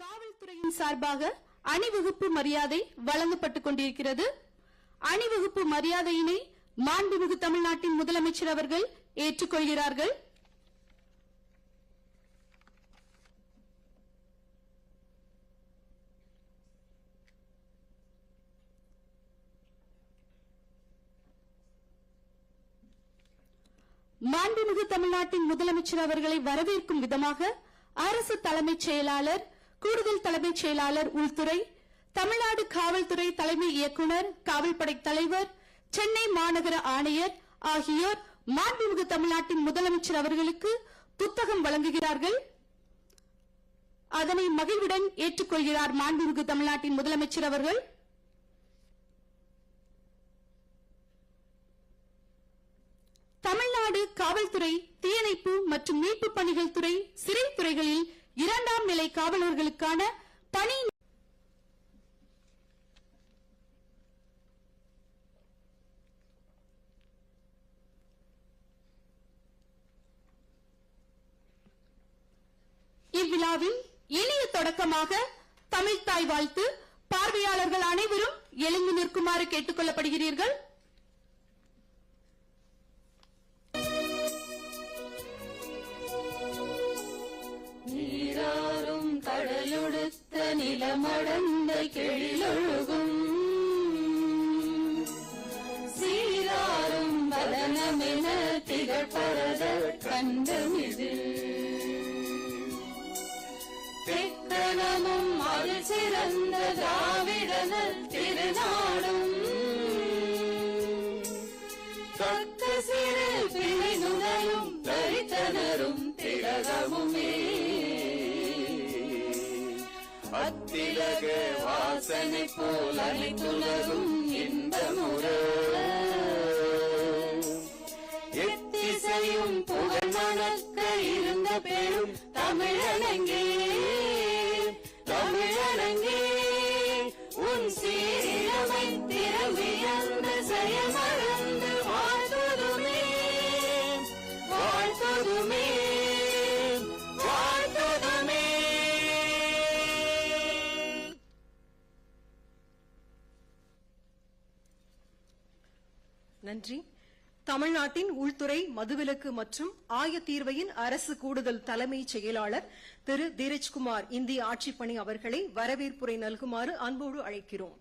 காவல்துறையின் சார்பாக அணிவகுப்பு மரியாதை வழங்கப்பட்டுக் கொண்டிருக்கிறது. அணிவகுப்பு மரியாதையினை மாண்புமிகு தமிழ்நாட்டின் முதலமைச்சர் அவர்கள் ஏற்றுக்கொள்கிறார்கள். மாண்புமிகு தமிழ்நாட்டின் முதலமைச்சர் அவர்களை வரவேற்கும் விதமாக அரசு தலைமைச் செயலாளர் கூடுதல் தலைமைச் செயலாளர் உள்துறை தமிழ்நாடு காவல்துறை தலைமை இயக்குநர் காவல்படை தலைவர் சென்னை மாநகர ஆணையர் ஆகியோர் மாண்புமிகு தமிழ்நாட்டின் முதலமைச்சர் அவர்களுக்கு புத்தகம் வழங்குகிறார்கள். அதனை மகிழ்வுடன் ஏற்றுக்கொள்கிறார் மாண்புமிகு தமிழ்நாட்டின் முதலமைச்சர் அவர்கள். தமிழ்நாடு காவல்துறை தீயணைப்பு மற்றும் மீட்பு பணிகள் துறை சிறைத்துறைகளில் இரண்டாம் நிலை காவலர்களுக்கான பணி இவ்விழாவில் இனிய தொடக்கமாக தமிழ்தாய் வாழ்த்து பார்வையாளர்கள் அனைவரும் எழுந்து நிற்குமாறு கேட்டுக் கொள்ளப்படுகிறீர்கள் நிலமடந்த கெழிலொழுகும் சீராரும் பதனமென திகழ்பரத கண்டமிது. தெக்கணமும் அது சிறந்த திராவிடனர் திருநாள் வாசனை போல் அனைத்துலகும் இன்பமுற எத்திசையும் புகழ் மணக்க இருந்த பெரும் தமிழனங்கே. தமிழனங்கே உன் சீரமை திறமையந்த செயமறந்து வாழ்த்துதுமே. வாழ்த்துதுமே. நன்றி. தமிழ்நாட்டின் உள்துறை மதுவிலக்கு மற்றும் ஆயத்தீர்வையின் அரசு கூடுதல் தலைமைச் செயலாளர் திரு. தீரஜ்குமார் இந்திய ஆட்சிப்பணி அவர்களை வரவேற்புரை நல்குமாறு அன்போடு அழைக்கிறோம்.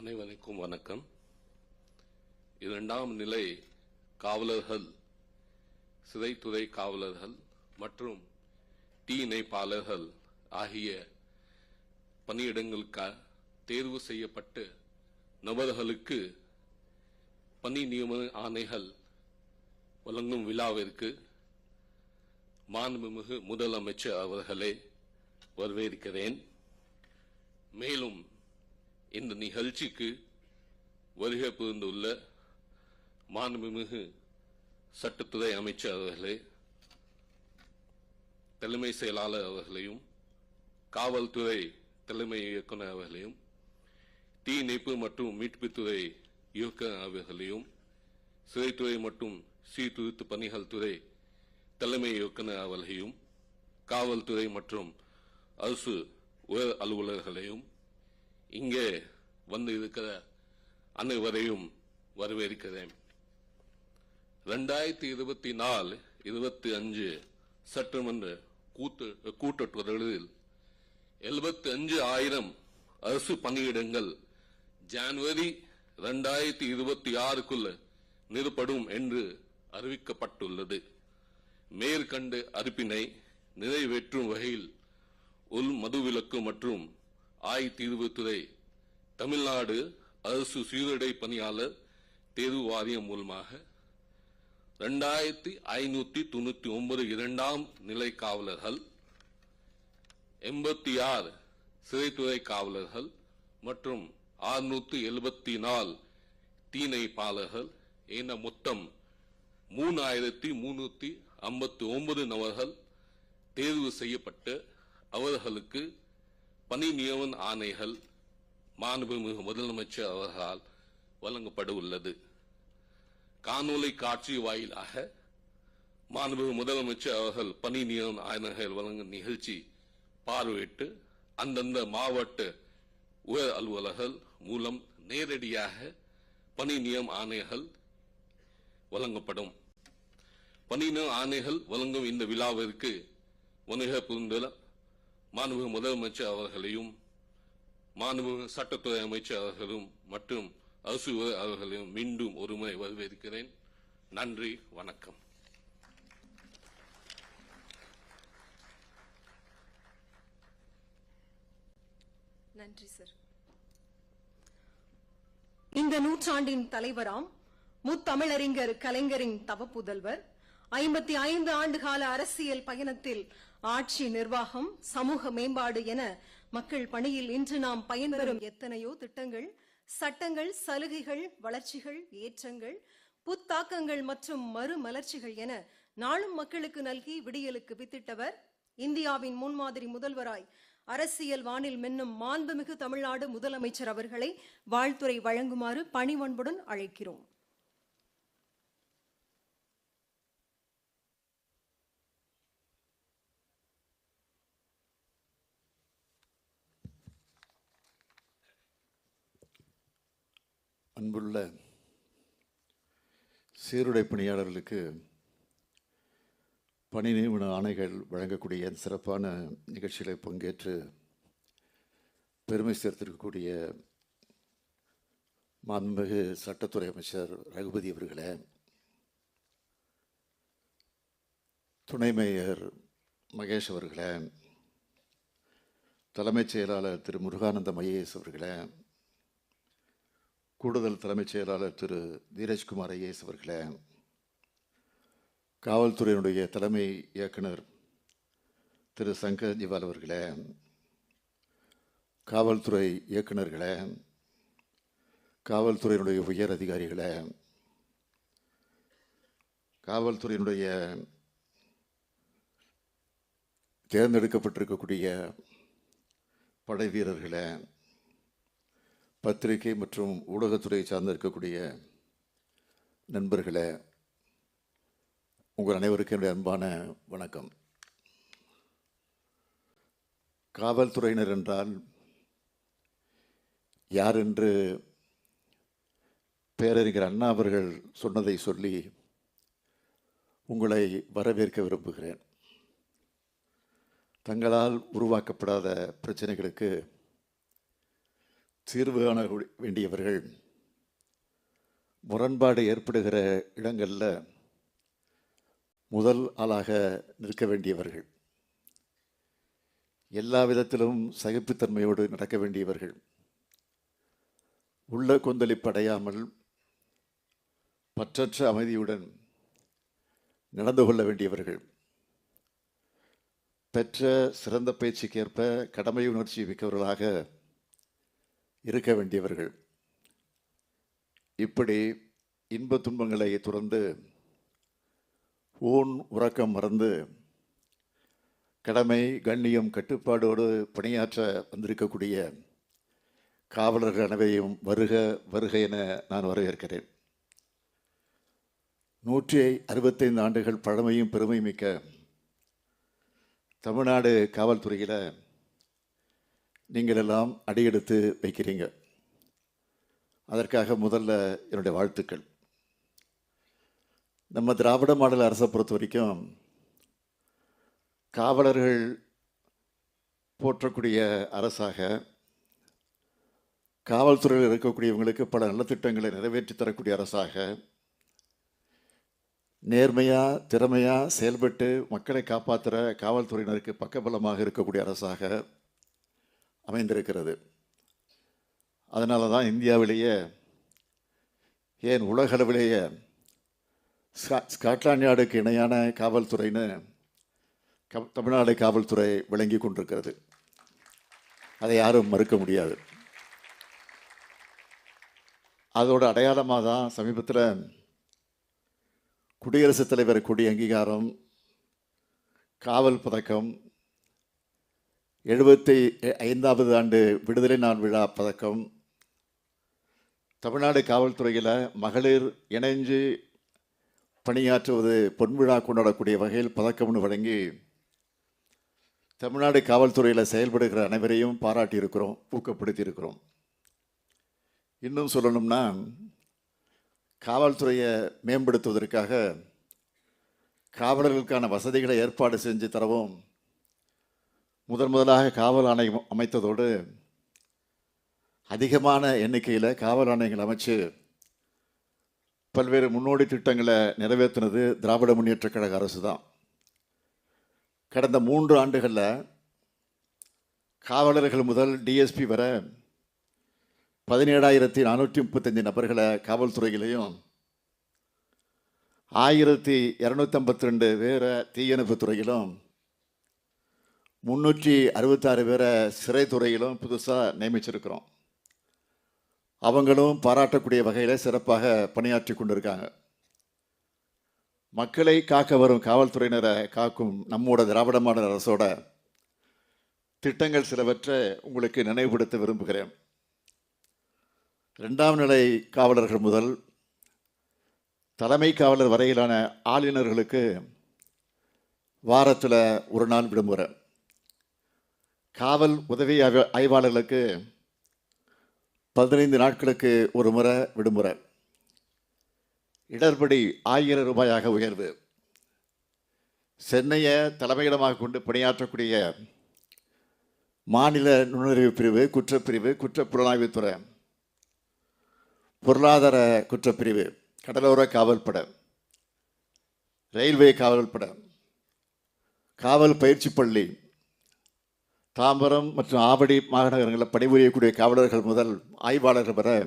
அனைவருக்கும் வணக்கம். இரண்டாம் நிலை காவலர்கள் சிறைத்துறை காவலர்கள் மற்றும் தீயணைப்பாளர்கள் ஆகிய பணியிடங்களுக்காக தேர்வு செய்யப்பட்டு நபர்களுக்கு பணி நியமன ஆணைகள் வழங்கும் விழாவிற்கு மாண்புமிகு முதலமைச்சர் அவர்களே வரவேற்கிறேன். மேலும் இந்த நிகழ்ச்சிக்கு வருகை புரிந்துள்ள மாண்புமிகு சட்டத்துறை அமைச்சர் அவர்களே தலைமை செயலாளர் அவர்களையும் காவல்துறை தலைமை இயக்குனர் அவர்களையும் தீயணைப்பு மற்றும் மீட்புத்துறை இயக்குனர் அவர்களையும் சிறைத்துறை மற்றும் சீர்திருத்த பணிகள் துறை தலைமை இயக்குனர் அவர்களையும் காவல்துறை மற்றும் அரசு உயர் அலுவலர்களையும் இங்கே வந்து இருக்கிற அனைவரையும் வரவேற்கிறேன். ரெண்டாயிரத்தி இருபத்தி நாலு இருபத்தி அஞ்சு சட்டமன்ற கூட்டு கூட்டத்தொடரில் எழுபத்தி அஞ்சு ஆயிரம் அரசு பணியிடங்கள் ஜனவரி ரெண்டாயிரத்தி இருபத்தி ஆறுக்குள்ள நிறுப்படும் என்று அறிவிக்கப்பட்டுள்ளது. மேற்கண்ட அறிப்பினை நிறைவேற்றும் வகையில் உள் மதுவிலக்கு மற்றும் ஆய்தீர்வுத்துறை தமிழ்நாடு அரசு சீருடை பணியாளர் தேர்வு வாரியம் மூலமாக ரெண்டாயிரத்தி ஐநூத்தி தொண்ணூத்தி ஒன்பது இரண்டாம் நிலை காவலர்கள் எண்பத்தி ஆறு சிறைத்துறை காவலர்கள் மற்றும் ஆறுநூத்தி எழுபத்தி நாலு தீனைப்பாளர்கள் என மொத்தம் மூணாயிரத்தி முன்னூத்தி ஐம்பத்தி ஒன்பது நபர்கள் தேர்வு செய்யப்பட்டு அவர்களுக்கு பணி நியமன ஆணைகள் மாண்புமிகு முதலமைச்சர் அவர்களால் வழங்கப்பட உள்ளது. காணொலி காட்சி வாயிலாக மாண்பு முதலமைச்சர் அவர்கள் பணி நியமன ஆணைகள் வழங்கும் நிகழ்ச்சி பார்வையிட்டு அந்தந்த மாவட்ட உயர் அலுவலர்கள் மூலம் நேரடியாக பணி நியம் ஆணைகள் வழங்கப்படும். பணி நியம் ஆணைகள் வழங்கும் இந்த விழாவிற்கு வணிக புரிந்துள்ள மாண்பு முதலமைச்சர் அவர்களையும் மாண்பு சட்டத்துறை அமைச்சர் அவர்களும் மற்றும் அரசு உயர் அவர்களையும் மீண்டும் ஒருமுறை வரவேற்கிறேன். நன்றி வணக்கம். நன்றி சார். இந்த நூற்றாண்டின் தலைவராம் முத்தமிழறிஞர் கலைஞரின் தவப்புதல்வர் ஐம்பத்தி ஐந்து ஆண்டுகால அரசியல் பயணத்தில் ஆட்சி நிர்வாகம் சமூக மேம்பாடு என மக்கள் பணியில் இன்று நாம் பயன்பெறும் எத்தனையோ திட்டங்கள் சட்டங்கள் சலுகைகள் வளர்ச்சிகள் ஏற்றங்கள் புத்தாக்கங்கள் மற்றும் மறுமலர்ச்சிகள் என நாளும் மக்களுக்கு நல்கி விடியலுக்கு வித்திட்டவர் இந்தியாவின் முன்மாதிரி முதல்வராய். அரசியல் வானில் மின்னும் மாண்புமிகு தமிழ்நாடு முதலமைச்சர் அவர்களை வாழ்த்துரை வழங்குமாறு பணிவன்புடன் அழைக்கிறோம். அன்புள்ள சீருடை பணியாளர்களுக்கு பணி நியமன ஆணைகள் வழங்கக்கூடிய சிறப்பான நிகழ்ச்சிகளை பங்கேற்று பெருமை சேர்த்திருக்கக்கூடிய மாண்புமிகு சட்டத்துறை அமைச்சர் ரகுபதி அவர்களே துணை மேயர் மகேஷ் அவர்களே தலைமைச் செயலாளர் திரு முருகானந்தம் ஐஏஎஸ் அவர்களே கூடுதல் தலைமைச் செயலாளர் திரு. தீரஜ்குமார் ஐஏஎஸ் அவர்களே காவல்துறையினுடைய தலைமை இயக்குனர் திரு. சங்கர் ஜிவால் அவர்களே காவல்துறை இயக்குநர்களே காவல்துறையினுடைய உயர் அதிகாரிகளே காவல்துறையினுடைய தேர்ந்தெடுக்கப்பட்டிருக்கக்கூடிய படை வீரர்களை பத்திரிகை மற்றும் ஊடகத்துறையை சார்ந்து இருக்கக்கூடிய நண்பர்களே உங்கள் அனைவருக்கும் என்னுடைய அன்பான வணக்கம். காவல்துறையினர் என்றால் யார் என்று பேரறிஞர் அண்ணா அவர்கள் சொன்னதை சொல்லி உங்களை வரவேற்க விரும்புகிறேன். தங்களால் உருவாக்கப்படாத பிரச்சனைகளுக்கு தீர்வு காண வேண்டியவர்கள். முரண்பாடு ஏற்படுகிற இடங்களில் முதல் ஆளாக நிற்க வேண்டியவர்கள். எல்லா விதத்திலும் சகிப்புத்தன்மையோடு நடக்க வேண்டியவர்கள். உள்ள கொந்தளிப்படையாமல் பற்றற்ற அமைதியுடன் நடந்து கொள்ள வேண்டியவர்கள். பெற்ற சிறந்த பயிற்சிக்கேற்ப கடமை உணர்ச்சி மிக்கவர்களாக இருக்க வேண்டியவர்கள். இப்படி இன்ப துன்பங்களை துறந்து ஊன் உறக்கம் மறந்து கடமை கண்ணியம் கட்டுப்பாடோடு பணியாற்ற வந்திருக்கக்கூடிய காவலர்கள் அனைவையும் வருக வருக என நான் வரவேற்கிறேன். நூற்றி அறுபத்தைந்து ஆண்டுகள் பழமையும் பெருமை மிக்க தமிழ்நாடு காவல்துறையில் நீங்கள் எல்லாம் அடியெடுத்து வைக்கிறீங்க. அதற்காக முதல்ல என்னுடைய வாழ்த்துக்கள். நம்ம திராவிட மாடல் அரசை பொறுத்த வரைக்கும் காவலர்கள் போற்றக்கூடிய அரசாக காவல்துறையில் இருக்கக்கூடியவங்களுக்கு பல நலத்திட்டங்களை நிறைவேற்றி தரக்கூடிய அரசாக நேர்மையாக திறமையாக செயல்பட்டு மக்களை காப்பாற்றுற காவல்துறையினருக்கு பக்கபலமாக இருக்கக்கூடிய அரசாக அமைந்திருக்கிறது. அதனால தான் இந்தியாவிலேயே ஏன் உலகளவிலேயே ஸ்கா- ஸ்காட்லாண்ட் யார்டுக்கு இணையான காவல்துறைன்னு க- தமிழ்நாடு காவல்துறை விளங்கி கொண்டிருக்கிறது. அதை யாரும் மறுக்க முடியாது. அதோட அடையாளமாக தான் சமீபத்தில் குடியரசுத் தலைவர் கொடி அங்கீகாரம் காவல் பதக்கம் எழுபத்தி ஐந்தாவது ஆண்டு விடுதலை நாள் விழா பதக்கம். தமிழ்நாடு காவல்துறையில் மகளிர் இணைஞ்சு பணியாற்றுவது பொன்விழா கொண்டாடக்கூடிய வகையில் பதக்கம்னு வழங்கி தமிழ்நாடு காவல்துறையில் செயல்படுகிற அனைவரையும் பாராட்டியிருக்கிறோம் ஊக்கப்படுத்தியிருக்கிறோம். இன்னும் சொல்லணும்னா காவல்துறையை மேம்படுத்துவதற்காக காவலர்களுக்கான வசதிகளை ஏற்பாடு செஞ்சு தரவும் முதன் முதலாக காவல் ஆணையம் அமைத்ததோடு அதிகமான எண்ணிக்கையில் காவல் ஆணையங்கள் அமைச்சு பல்வேறு முன்னோடி திட்டங்களை நிறைவேற்றினது திராவிட முன்னேற்றக் கழக அரசு தான். கடந்த மூன்று ஆண்டுகளில் காவலர்கள் முதல் டிஎஸ்பி வர பதினேழாயிரத்தி நானூற்றி முப்பத்தஞ்சு நபர்களை காவல்துறையிலையும் ஆயிரத்தி இரநூத்தம்பத்தி ரெண்டு பேரை தீயணைப்பு துறையிலும் முந்நூற்றி அறுபத்தாறு பேரை சிறைத்துறையிலும் புதுசாக நியமிச்சிருக்கிறோம். அவங்களும் பாராட்டக்கூடிய வகையில் சிறப்பாக பணியாற்றி கொண்டிருக்காங்க. மக்களை காக்க வரும் காவல்துறையினரை காக்கும் நம்மோட திராவிட மாடல் அரசோட திட்டங்கள் சிலவற்றை உங்களுக்கு நினைவுபடுத்த விரும்புகிறேன். ரெண்டாம் நிலை காவலர்கள் முதல் தலைமை காவலர் வரையிலான ஆளுநர்களுக்கு வாரத்தில் ஒரு நாள் விடுமுறை. காவல் உதவி ஆய்வாளர்களுக்கு பதினைந்து நாட்களுக்கு ஒரு முறை விடுமுறை. இடர்படி ஆயிரம் ரூபாயாக உயர்வு. சென்னையை தலைமையிடமாக கொண்டு பணியாற்றக்கூடிய மாநில நுண்ணறிவு பிரிவு குற்றப்பிரிவு குற்றப்புலனாய்வுத்துறை பொருளாதார குற்றப்பிரிவு கடலோர காவல்படை ரயில்வே காவல்படை காவல் பயிற்சி பள்ளி தாம்பரம் மற்றும் ஆவடி மாநகரங்களில் பணிபுரியக்கூடிய காவலர்கள் முதல் ஆய்வாளர்கள் வர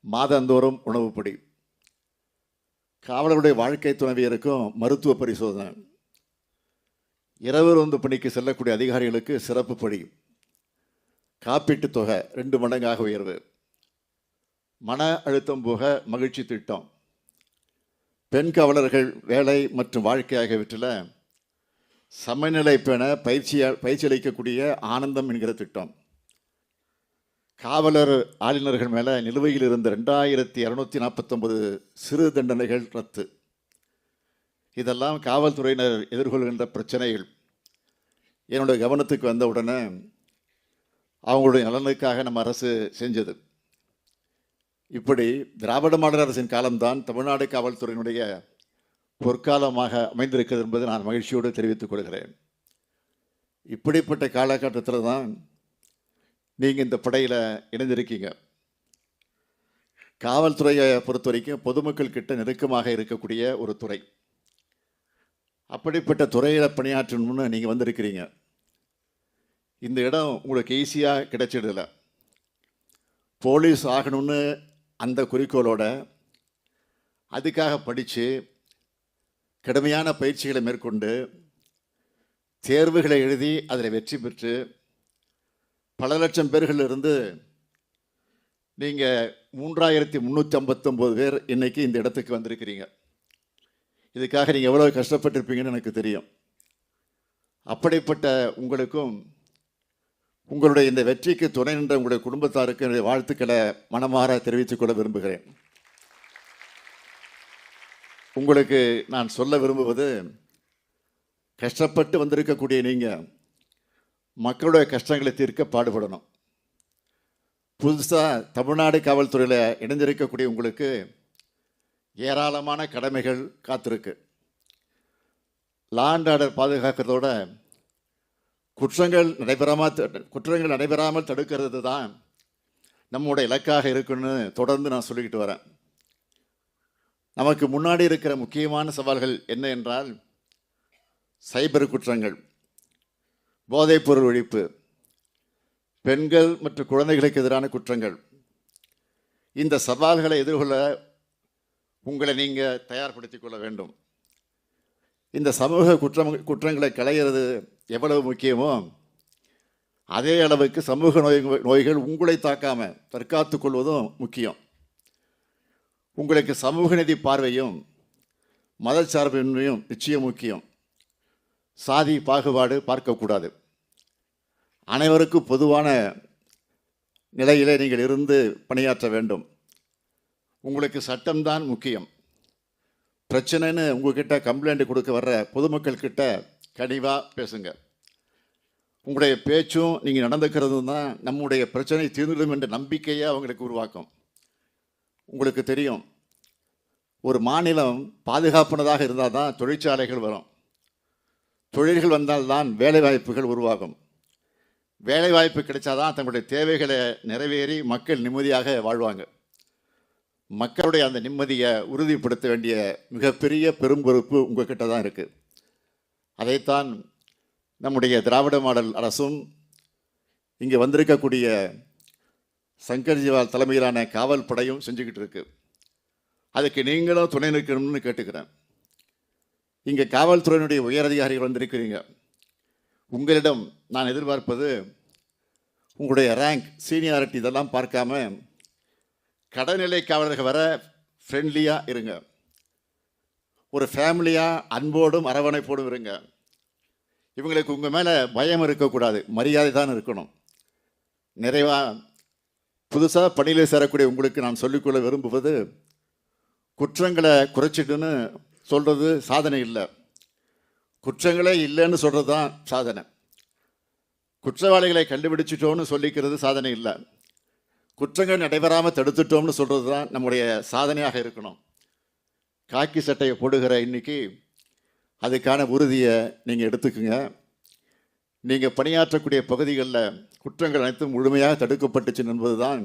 மாதந்தோறும் உணவுப்படி. காவலருடைய வாழ்க்கை துணைவியருக்கும் மருத்துவ பரிசோதனை. இரவு ரோந்து பணிக்கு செல்லக்கூடிய அதிகாரிகளுக்கு சிறப்பு படி. காப்பீட்டுத் தொகை ரெண்டு மடங்காக உயர்வு. மன அழுத்தம் போக மகிழ்ச்சி திட்டம். பெண் காவலர்கள் வேலை மற்றும் வாழ்க்கை ஆகியவற்றில் சமநிலை பெண பயிற்சி பயிற்சி அளிக்கக்கூடிய ஆனந்தம் என்கிற திட்டம். காவலர் ஆளுநர்கள் மேலே நிலுவையில் இருந்த ரெண்டாயிரத்தி இரநூத்தி நாற்பத்தொம்பது சிறு தண்டனைகள் ரத்து. இதெல்லாம் காவல்துறையினர் எதிர்கொள்கின்ற பிரச்சனைகள். என்னுடைய கவனத்துக்கு வந்த உடனே அவங்களுடைய நலனுக்காக நம்ம அரசு செஞ்சது. இப்படி திராவிட மாடல் அரசின் காலம்தான் தமிழ்நாடு காவல்துறையினுடைய பொற்காலமாக அமைந்திருக்கிறது என்பதை நான் மகிழ்ச்சியோடு தெரிவித்துக் கொள்கிறேன். இப்படிப்பட்ட காலகட்டத்தில் தான் நீங்கள் இந்த படையில் இணைந்திருக்கீங்க. காவல்துறையை பொறுத்த வரைக்கும் பொதுமக்கள் கிட்ட நெருக்கமாக இருக்கக்கூடிய ஒரு துறை. அப்படிப்பட்ட துறையில் பணியாற்றணும்னு நீங்கள் வந்திருக்கிறீங்க. இந்த இடம் உங்களுக்கு ஈஸியாக கிடைச்சிடல போலீஸ் ஆகணும்னு அந்த குறிக்கோளோட அதுக்காக படித்து கடுமையான பயிற்சிகளை மேற்கொண்டு தேர்வுகளை எழுதி அதில் வெற்றி பெற்று பல லட்சம் பேர்களிலிருந்து நீங்கள் மூன்றாயிரத்தி முந்நூற்றி ஐம்பத்தொம்போது பேர் இன்றைக்கி இந்த இடத்துக்கு வந்திருக்கிறீங்க. இதுக்காக நீங்கள் எவ்வளோ கஷ்டப்பட்டிருப்பீங்கன்னு எனக்கு தெரியும். அப்படிப்பட்ட உங்களுக்கும் உங்களுடைய இந்த வெற்றிக்கு துணை நின்ற உங்களுடைய குடும்பத்தாருக்கு என்னுடைய வாழ்த்துக்களை மனமாற தெரிவித்துக் கொள்ள விரும்புகிறேன். உங்களுக்கு நான் சொல்ல விரும்புவது கஷ்டப்பட்டு வந்திருக்கக்கூடிய நீங்கள் மக்களுடைய கஷ்டங்களை தீர்க்க பாடுபடணும். புதுசாக தமிழ்நாடு காவல்துறையில் இணைந்திருக்கக்கூடிய உங்களுக்கு ஏராளமான கடமைகள் காத்திருக்கு. லாண்ட் ஆர்டர் பாதுகாக்கிறதோட குற்றங்கள் நடைபெறாமல் குற்றங்கள் நடைபெறாமல் தடுக்கிறது தான் நம்முடைய இலக்காக இருக்குன்னு தொடர்ந்து நான் சொல்லிக்கிட்டு வரேன். நமக்கு முன்னாடி இருக்கிற முக்கியமான சவால்கள் என்ன என்றால் சைபர் குற்றங்கள் போதைப்பொருள் ஒழிப்பு பெண்கள் மற்றும் குழந்தைகளுக்கு எதிரான குற்றங்கள். இந்த சவால்களை எதிர்கொள்ள உங்களை நீங்கள் தயார்படுத்தி கொள்ள வேண்டும். இந்த சமூக குற்றம் குற்றங்களை களையிறது எவ்வளவு முக்கியமோ அதே அளவுக்கு சமூக நோய் நோய்கள் உங்களை தாக்காமல் தற்காத்து கொள்வதும் முக்கியம். உங்களுக்கு சமூக நீதி பார்வையும் மதச்சார்பின்மையும் நிச்சயம் முக்கியம். சாதி பாகுபாடு பார்க்கக்கூடாது. அனைவருக்கும் பொதுவான நிலையிலே நீங்கள் இருந்து பணியாற்ற வேண்டும். உங்களுக்கு சட்டம்தான் முக்கியம். பிரச்சனைன்னு உங்ககிட்ட கம்ப்ளைண்ட் கொடுக்க வர்ற பொதுமக்கள் கிட்ட கனிவாக பேசுங்க. உங்களுடைய பேச்சும் நீங்கள் நடந்துக்கிறதும் தான் நம்முடைய பிரச்சனை தீர்ந்துடும் என்ற நம்பிக்கையை அவங்களுக்கு உருவாக்கும். உங்களுக்கு தெரியும். ஒரு மாநிலம் பாதுகாப்பானதாக இருந்தால் தான் தொழிற்சாலைகள் வரும். தொழில்கள் வந்தால்தான் வேலைவாய்ப்புகள் உருவாகும். வேலைவாய்ப்பு கிடைச்சாதான் தங்களுடைய தேவைகளை நிறைவேறி மக்கள் நிம்மதியாக வாழ்வாங்க. மக்களுடைய அந்த நிம்மதியை உறுதிப்படுத்த வேண்டிய மிகப்பெரிய பெரும் பொறுப்பு உங்கள்கிட்ட தான் இருக்குது அதைத்தான் நம்முடைய திராவிட மாடல் அரசும் இங்கே வந்திருக்கக்கூடிய சங்கர்ஜிவால் தலைமையிலான காவல் படையும் செஞ்சுக்கிட்டு இருக்கு. அதுக்கு நீங்களும் துணை நிற்கணும்னு கேட்டுக்கிறேன். இங்கே காவல்துறையினுடைய உயரதிகாரிகள் வந்திருக்கிறீங்க. உங்களிடம் நான் எதிர்பார்ப்பது உங்களுடைய ரேங்க் சீனியாரிட்டி இதெல்லாம் பார்க்காம கடைநிலை காவலர்கள் வர ஃப்ரெண்ட்லியாக இருங்க. ஒரு ஃபேமிலியாக அன்போடும் அரவணைப்போடும் இருங்க. இவங்களுக்கு உங்கள் மேலே பயம் இருக்கக்கூடாது. மரியாதை தான் இருக்கணும். நிறைவாக புதுசாக பணியில் சேரக்கூடிய உங்களுக்கு நான் சொல்லிக்கொள்ள விரும்புவது குற்றங்களை குறைச்சிட்டுன்னு சொல்கிறது சாதனை இல்லை. குற்றங்களே இல்லைன்னு சொல்கிறது தான் சாதனை. குற்றவாளிகளை கண்டுபிடிச்சிட்டோம்னு சொல்லிக்கிறது சாதனை இல்லை. குற்றங்கள் நடைபெறாமல் தடுத்துட்டோம்னு சொல்கிறது தான் நம்முடைய சாதனையாக இருக்கணும். காக்கி சட்டையை போடுகிற இன்னைக்கு அதுக்கான உறுதியை நீங்கள் எடுத்துக்குங்க. நீங்கள் பணியாற்றக்கூடிய பகுதிகளில் குற்றங்கள் அனைத்தும் முழுமையாக தடுக்கப்பட்டுச்சு என்பது தான்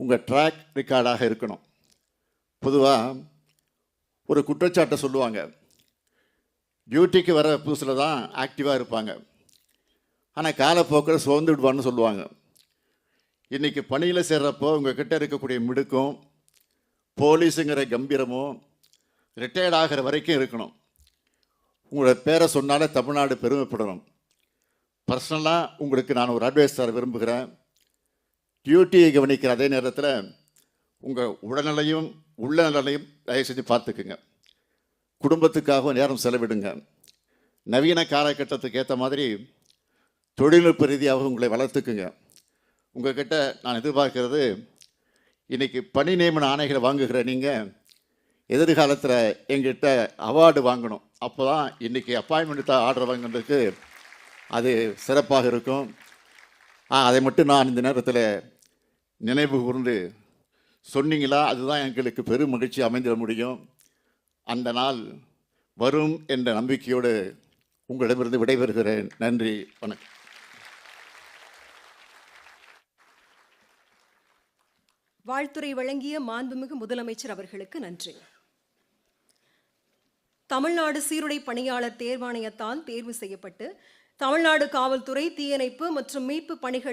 உங்கள் ட்ராக் ரெக்கார்டாக இருக்கணும். பொதுவாக ஒரு குற்றச்சாட்டை சொல்லுவாங்க. டியூட்டிக்கு வர புதுசில் தான் ஆக்டிவாக இருப்பாங்க. ஆனால் காலப்போக்கில் சோர்ந்து விடுவான்னு சொல்லுவாங்க. இன்றைக்கி பணியில் சேர்றப்போ உங்கள்கிட்ட இருக்கக்கூடிய மிடுக்கும் போலீஸுங்கிற கம்பீரமும் ரிட்டையர்ட் ஆகிற வரைக்கும் இருக்கணும். உங்களோட பேரை சொன்னாலே தமிழ்நாடு பெருமைப்படணும். பர்சனலாக உங்களுக்கு நான் ஒரு அட்வைஸ் தர விரும்புகிறேன். டியூட்டியை கவனிக்கிற அதே நேரத்தில் உங்கள் உடல்நிலையும் உள்ள நிலையும் தயவு செஞ்சு பார்த்துக்குங்க. குடும்பத்துக்காக நேரம் செலவிடுங்க. நவீன காலகட்டத்துக்கு ஏற்ற மாதிரி தொழில்நுட்ப ரீதியாக உங்களை வளர்த்துக்குங்க. உங்ககிட்ட நான் எதிர்பார்க்கிறது இன்றைக்கி பணி நியமன ஆணைகளை வாங்குகிற நீங்கள் எதிர்காலத்தில் எங்கிட்ட அவார்டு வாங்கணும். அப்போ தான் இன்றைக்கி அப்பாயின்மெண்ட் ஆர்டர் வாங்குறதுக்கு அது சிறப்பாக இருக்கும். அதை மட்டும் நான் இந்த நேரத்தில் நினைவு கூர்ந்து சொன்னீங்களா? அதுதான் எங்களுக்கு பெரும் மகிழ்ச்சி அமைந்திட முடியும். அந்த நாள் வரும் என்ற நம்பிக்கையோடு உங்களிடமிருந்து விடைபெறுகிறேன். நன்றி வணக்கம். வாழ்த்துறை வழங்கிய மாண்புமிகு முதலமைச்சர் அவர்களுக்கு நன்றி. தமிழ்நாடு சீருடை பணியாளர் தேர்வாணையத்தால் தேர்வு செய்யப்பட்டு தமிழ்நாடு காவல்துறை தீயணைப்பு மற்றும் மீட்பு பணிகள்